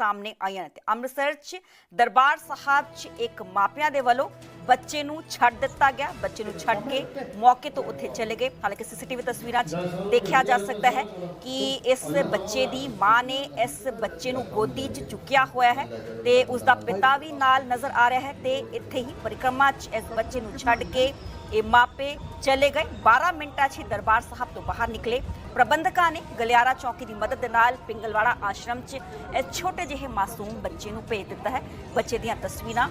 ਸਾਹਮਣੇ ਆਈਆਂ ਨੇ ਤੇ ਅੰਮ੍ਰਿਤਸਰ 'ਚ ਦਰਬਾਰ ਸਾਹਿਬ 'ਚ ਇੱਕ ਮਾਪਿਆਂ ਦੇ ਵੱਲੋਂ ਬੱਚੇ ਨੂੰ ਛੱਡ ਦਿੱਤਾ ਗਿਆ। ਬੱਚੇ ਨੂੰ ਛੱਡ ਕੇ ਮੌਕੇ ਤੋਂ ਉੱਥੇ ਚਲੇ ਗਏ। ਹਾਲਾਂਕਿ ਸੀਸੀਟੀਵੀ ਤਸਵੀਰਾਂ 'ਚ ਦੇਖਿਆ ਜਾ ਸਕਦਾ ਹੈ ਕਿ ਇਸ ਬੱਚੇ ਦੀ ਮਾਂ ਨੇ ਇਸ ਬੱਚੇ ਨੂੰ ਗੋਦੀ 'ਚ ਚੁੱਕਿਆ ਹੋਇਆ ਹੈ ਤੇ ਉਸ ਦਾ ਪਿਤਾ ਵੀ ਨਾਲ ਨਜ਼ਰ ਆ ਰਿਹਾ ਹੈ ਤੇ ਇੱਥੇ ਹੀ ਪਰਿਕਰਮਾ 'ਚ ਇਸ ਬੱਚੇ ਨੂੰ ਛੱਡ ਕੇ ਇਹ ਮਾਪੇ ਚਲੇ ਗਏ 12 ਮਿੰਟਾਂ 'ਚ ਹੀ ਦਰਬਾਰ ਸਾਹਿਬ ਤੋਂ ਬਾਹਰ ਨਿਕਲੇ ਪ੍ਰਬੰਧਕਾਂ ਨੇ ਗਲਿਆਰਾ ਚੌਕੀ ਦੀ ਮਦਦ ਦੇ ਨਾਲ ਪਿੰਗਲਵਾੜਾ ਆਸ਼ਰਮ 'ਚ ਇਹ ਛੋਟੇ ਜਿਹੇ ਮਾਸੂਮ ਬੱਚੇ ਨੂੰ ਭੇਜ ਦਿੱਤਾ ਹੈ ਬੱਚੇ ਦੀਆਂ ਤਸਵੀਰਾਂ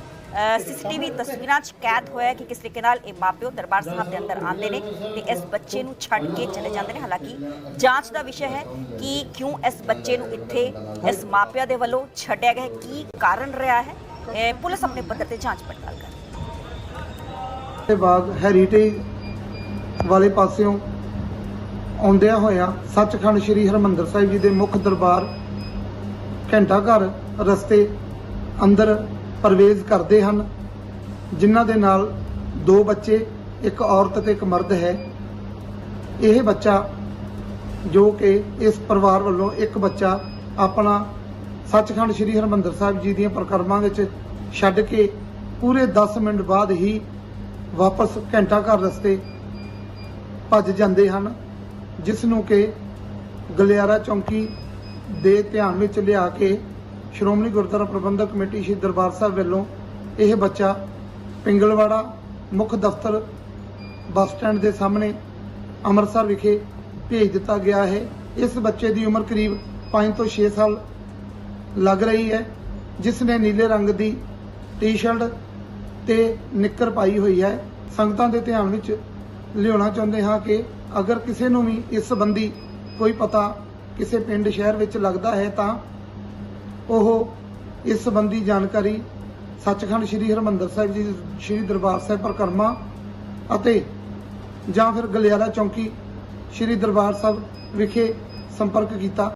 ਸੀਸੀਟੀਵੀ ਤਸਵੀਰਾਂ 'ਚ ਕੈਦ ਹੋਇਆ ਕਿ ਕਿਸ ਤਰੀਕੇ ਨਾਲ ਇਹ ਮਾਪਿਓ ਦਰਬਾਰ ਸਾਹਿਬ ਦੇ ਅੰਦਰ ਆਉਂਦੇ ਨੇ ਤੇ ਇਸ ਬੱਚੇ ਨੂੰ ਛੱਡ ਕੇ ਚਲੇ ਜਾਂਦੇ ਨੇ ਹਾਲਾਂਕਿ ਜਾਂਚ ਦਾ ਵਿਸ਼ਾ ਹੈ ਕਿ ਕਿਉਂ ਇਸ ਬੱਚੇ ਨੂੰ ਇੱਥੇ ਇਸ ਮਾਪਿਆਂ ਦੇ ਵੱਲੋਂ ਛੱਡਿਆ ਗਿਆ ਕੀ ਕਾਰਨ ਰਿਹਾ ਹੈ ਪੁਲਿਸ ਆਪਣੇ ਪੱਧਰ ਤੇ ਜਾਂਚ ਪੜਤਾਲ ਕਰ ਤੇ ਬਾਅਦ ਹੈਰੀਟੇਜ ਵਾਲੇ ਪਾਸਿਓਂ ਆਉਂਦਿਆਂ ਹੋਇਆਂ ਸੱਚਖੰਡ ਸ੍ਰੀ ਹਰਮੰਦਰ ਸਾਹਿਬ ਜੀ ਦੇ ਮੁੱਖ ਦਰਬਾਰ ਘੰਟਾ ਘਰ ਰਸਤੇ ਅੰਦਰ ਪ੍ਰਵੇਸ਼ ਕਰਦੇ ਹਨ, ਜਿਨ੍ਹਾਂ ਦੇ ਨਾਲ ਦੋ ਬੱਚੇ, ਇੱਕ ਔਰਤ ਤੇ ਇੱਕ ਮਰਦ ਹੈ। ਇਹ ਬੱਚਾ ਜੋ ਕਿ ਇਸ ਪਰਿਵਾਰ ਵੱਲੋਂ ਇੱਕ ਬੱਚਾ ਆਪਣਾ ਸੱਚਖੰਡ ਸ੍ਰੀ ਹਰਮੰਦਰ ਸਾਹਿਬ ਜੀ ਦੀਆਂ ਪ੍ਰਕਰਮਾਂ ਵਿੱਚ ਛੱਡ ਕੇ ਪੂਰੇ 10 ਮਿੰਟ ਬਾਅਦ ਹੀ ਵਾਪਸ ਘੰਟਾ ਘਰ ਰਸਤੇ ਭੱਜ ਜਾਂਦੇ ਹਨ ਜਿਸ ਨੂੰ ਕਿ ਗਲਿਆਰਾ ਚੌਂਕੀ ਦੇ ਧਿਆਨ ਵਿੱਚ ਲਿਆ ਕੇ ਸ਼੍ਰੋਮਣੀ ਗੁਰਦੁਆਰਾ ਪ੍ਰਬੰਧਕ ਕਮੇਟੀ ਸ਼੍ਰੀ ਦਰਬਾਰ ਸਾਹਿਬ ਵੱਲੋਂ ਇਹ ਬੱਚਾ ਪਿੰਗਲਵਾੜਾ ਮੁੱਖ ਦਫ਼ਤਰ ਬੱਸ ਸਟੈਂਡ ਦੇ ਸਾਹਮਣੇ ਅੰਮ੍ਰਿਤਸਰ ਵਿਖੇ ਭੇਜ ਦਿੱਤਾ ਗਿਆ ਹੈ। ਇਸ ਬੱਚੇ ਦੀ ਉਮਰ ਕਰੀਬ 5 ਤੋਂ 6 ਸਾਲ ਲੱਗ ਰਹੀ ਹੈ, ਜਿਸ ਨੇ ਨੀਲੇ ਰੰਗ ਦੀ ਟੀ-ਸ਼ਰਟ ਤੇ ਨਿੱਕਰ ਪਾਈ ਹੋਈ ਹੈ। ਸੰਗਤਾਂ ਦੇ ਧਿਆਨ ਵਿੱਚ ਲਿਆਉਣਾ ਚਾਹੁੰਦੇ ਹਾਂ ਕਿ ਅਗਰ ਕਿਸੇ ਨੂੰ ਵੀ ਇਸ ਸੰਬੰਧੀ ਕੋਈ ਪਤਾ ਕਿਸੇ ਪਿੰਡ, ਸ਼ਹਿਰ ਵਿੱਚ ਲੱਗਦਾ ਹੈ ਤਾਂ ਉਹ ਇਸ ਸੰਬੰਧੀ ਜਾਣਕਾਰੀ ਸੱਚਖੰਡ ਸ੍ਰੀ ਹਰਮੰਦਰ ਸਾਹਿਬ ਜੀ, ਸ੍ਰੀ ਦਰਬਾਰ ਸਾਹਿਬ ਪਰਿਕਰਮਾ ਅਤੇ ਜਾਂ ਫਿਰ ਗਲਿਆਰਾ ਚੌਂਕੀ ਸ੍ਰੀ ਦਰਬਾਰ ਸਾਹਿਬ ਵਿਖੇ ਸੰਪਰਕ ਕੀਤਾ।